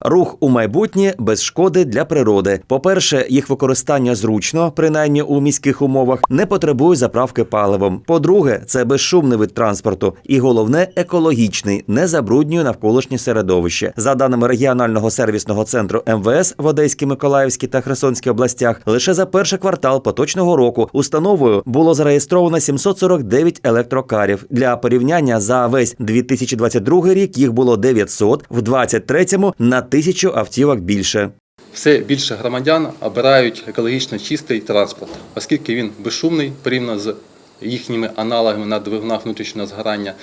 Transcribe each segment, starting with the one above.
Рух у майбутнє без шкоди для природи. По-перше, їх використання зручно, принаймні у міських умовах, не потребує заправки паливом. По-друге, це безшумний вид транспорту. І головне, екологічний, не забруднює навколишнє середовище. За даними регіонального сервісного центру МВС в Одеській, Миколаївській та Херсонській областях, лише за перший квартал поточного року установою було зареєстровано 749 електрокарів. Для порівняння за весь 2022 рік їх було 900, в 2023 на тисячу автівок більше. Все більше громадян обирають екологічно чистий транспорт, оскільки він безшумний порівняно з їхніми аналогами на двигунах внутрішнього згорання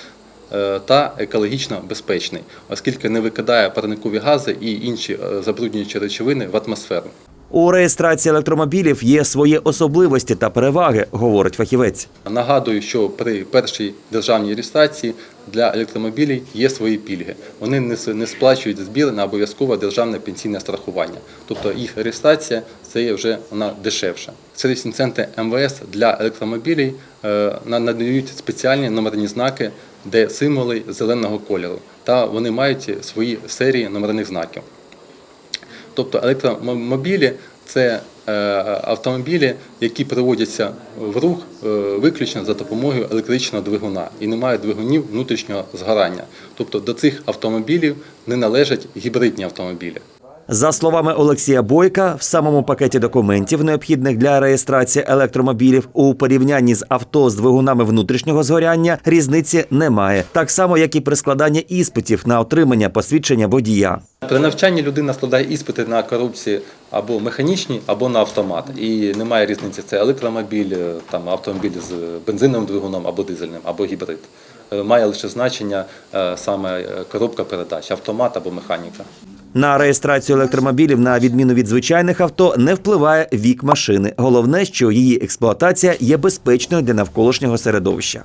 е, та екологічно безпечний, оскільки не викидає парникові гази і інші е, забруднюючі речовини в атмосферу. У реєстрації електромобілів є свої особливості та переваги, говорить фахівець. Нагадую, що при першій державній реєстрації для електромобілів є свої пільги. Вони не сплачують збір на обов'язкове державне пенсійне страхування. Тобто їх реєстрація це є вже вона дешевша. Сервісні центри МВС для електромобілів е, на- надають спеціальні номерні знаки, де символи зеленого кольору, та вони мають свої серії номерних знаків. Тобто електромобілі це е, автомобілі, які приводяться в рух е, виключно за допомогою електричного двигуна і не мають двигунів внутрішнього згорання. Тобто до цих автомобілів не належать гібридні автомобілі. За словами Олексія Бойка, в самому пакеті документів, необхідних для реєстрації електромобілів, у порівнянні з авто з двигунами внутрішнього згоряння різниці немає, так само як і при складанні іспитів на отримання посвідчення водія. При навчанні людина складає іспити на корупції або механічні, або на автомат. І немає різниці, це електромобіль, е, там, автомобіль з бензиновим двигуном або дизельним, або гібрид. Е, Має лише значення е, саме коробка передач, автомат або механіка. На реєстрацію електромобілів, на відміну від звичайних авто, не впливає вік машини. Головне, що її експлуатація є безпечною для навколишнього середовища.